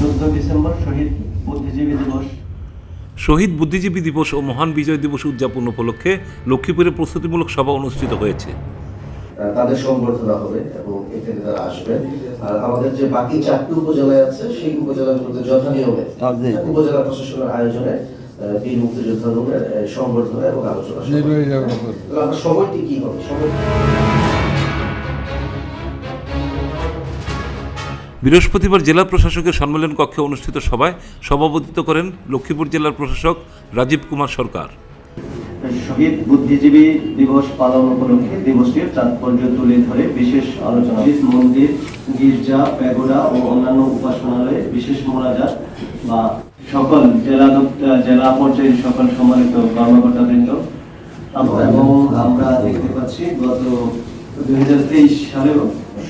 চোদ্দ ডিসেম্বর শহীদ বুদ্ধিজীবী দিবস। শহীদ বুদ্ধিজীবী দিবস ও মহান বিজয় দিবস উদযাপন উপলক্ষে লক্ষ্মীপুরে প্রস্তুতিমূলক সভা অনুষ্ঠিত হয়েছে। তাদের সংবর্ধনা হবে এবং এখানে তারা আসবেন আর আমাদের যে বাকি চারটি উপজেলায় আছে সেই উপজেলাগুলোতে যথানিয়মে উপজেলা প্রশাসনের আয়োজনে বীর মুক্তিযোদ্ধা রুমের সংবর্ধনা এবং আলোচনা আমরা সময়টি কি হবে? সময় বৃহস্পতিবার জেলা প্রশাসকের সম্মেলন কক্ষে অনুষ্ঠিত সভায় সভাপতিত্ব করেন লক্ষ্মীপুর জেলার প্রশাসক রাজীব কুমার সরকার। শহীদ বুদ্ধিজীবী দিবস পালন উপলক্ষে দিবসটির তাৎপর্য তুলে ধরে বিশেষ আলোচনা। মন্দির, গির্জা, প্যাগোডা ও অন্যান্য উপাসনালয়ে বিশেষ মোনাজাত বা সকল জেলা জেলা পর্যায়ের সকল সম্মানিত কর্মকর্তাবৃন্দ এবং আমরা দেখতে পাচ্ছি গত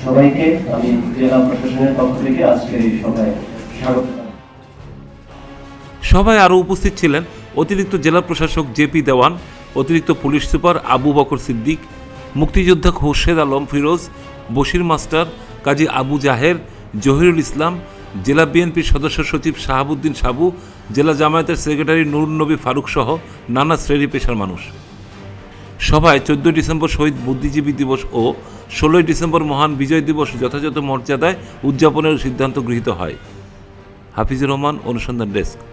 সবাইকে আমি জেলা প্রশাসনের পক্ষ থেকে আজকের এই সভায় স্বাগত সভায় আরও উপস্থিত ছিলেন অতিরিক্ত জেলা প্রশাসক জেপি দেওয়ান, অতিরিক্ত পুলিশ সুপার আবু বকর সিদ্দিক, মুক্তিযোদ্ধা খোরশেদ আলম ফিরোজ, বশির মাস্টার কাজী আবু জাহের, জহিরুল ইসলাম, জেলা বিএনপির সদস্য সচিব শাহাবুদ্দিন সাবু, জেলা জামায়াতের সেক্রেটারি নুরুন নবী ফারুক সহ নানা শ্রেণি পেশার মানুষ। সভায় চোদ্দ ডিসেম্বর শহীদ বুদ্ধিজীবী দিবস ও ষোলোই ডিসেম্বর মহান বিজয় দিবস যথাযথ মর্যাদায় উদযাপনের সিদ্ধান্ত গৃহীত হয়। হাফিজুর রহমান, অনুসন্ধান ডেস্ক।